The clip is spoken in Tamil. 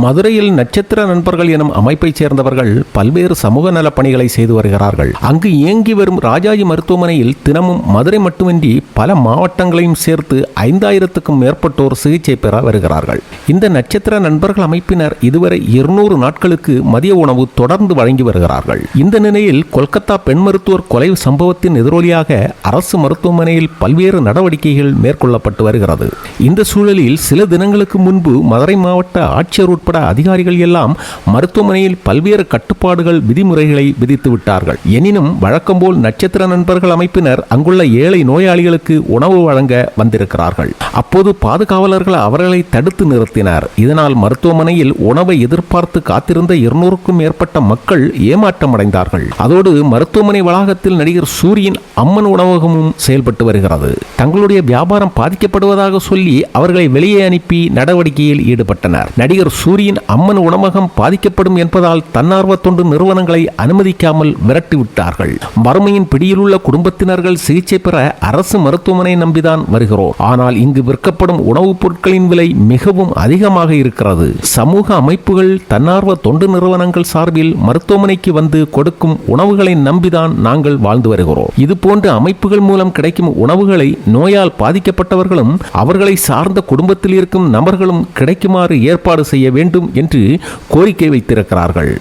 மதுரையில் நட்சத்திர நண்பர்கள் எனும் அமைப்பைச் சேர்ந்தவர்கள் பல்வேறு சமூக நலப் பணிகளை செய்து வருகிறார்கள். அங்கு இயங்கி வரும் ராஜாஜி மருத்துவமனையில் தினமும் மதுரை மட்டுமின்றி பல மாவட்டங்களையும் சேர்த்து ஐந்தாயிரத்துக்கும் மேற்பட்டோர் சிகிச்சை பெற வருகிறார்கள். இந்த நட்சத்திர நண்பர்கள் அமைப்பினர் இதுவரை இருநூறு நாட்களுக்கு மதிய உணவு தொடர்ந்து வழங்கி வருகிறார்கள். இந்த நிலையில் கொல்கத்தா பெண் மருத்துவர் கொலை சம்பவத்தின் எதிரொலியாக அரசு மருத்துவமனையில் பல்வேறு நடவடிக்கைகள் மேற்கொள்ளப்பட்டு வருகிறது. இந்த சூழலில் சில தினங்களுக்கு முன்பு மதுரை மாவட்ட ஆட்சியர் உட்பட அதிகாரிகள் எல்லாம் மருத்துவமனையில் பல்வேறு கட்டுப்பாடுகள் விதிமுறைகளை விதித்து விட்டார்கள். எனினும் வழக்கம்போல் நட்சத்திர நண்பர்கள் அமைப்பினர் அங்குள்ள ஏழை நோயாளிகளுக்கு உணவு வழங்க வந்திருக்கிறார்கள். அப்போது பாதுகாவலர்கள் அவர்களை தடுத்து நிறுத்தினர். இதனால் மருத்துவமனையில் உணவை எதிர்பார்த்து காத்திருந்த இருநூறுக்கும் மேற்பட்ட மக்கள் ஏமாற்றமடைந்தார்கள். அதோடு மருத்துவமனை வளாகத்தில் நடிகர் சூரியன் அம்மன் உணவகமும் செயல்பட்டு வருகிறது. தங்களுடைய வியாபாரம் பாதிக்கப்படுவதாக சொல்லி அவர்களை வெளியே அனுப்பி நடவடிக்கையில் ஈடுபட்டனர். நடிகர் சூரியன் அம்மன் உணவகம் பாதிக்கப்படும் என்பதால் தன்னார்வ தொண்டு நிறுவனங்களை அனுமதிக்காமல் விரட்டிவிட்டார்கள் வறுமையின் பிடியிலுள்ள குடும்பத்தினர்கள் சிகிச்சை பெற அரசு மருத்துவமனை நம்பிதான் வருகிறோம். ஆனால் இங்கு விற்கப்படும் உணவுப் பொருட்களின் விலை மிகவும் அதிகமாக இருக்கிறது. சமூக அமைப்புகள் தன்னார்வ தொண்டு நிறுவனங்கள் சார்பில் மருத்துவமனைக்கு வந்து கொடுக்கும் உணவுகளை நம்பிதான் நாங்கள் வாழ்ந்து வருகிறோம். இதுபோன்ற அமைப்புகள் மூலம் கிடைக்கும் உணவுகளை நோயால் பாதிக்கப்பட்டவர்களும் அவர்களை சார்ந்த குடும்பத்தில் இருக்கும் நபர்களும் கிடைக்குமாறு ஏற்பாடு செய்ய வேண்டும் என்று கோரிக்கை வைத்திருக்கிறார்கள்.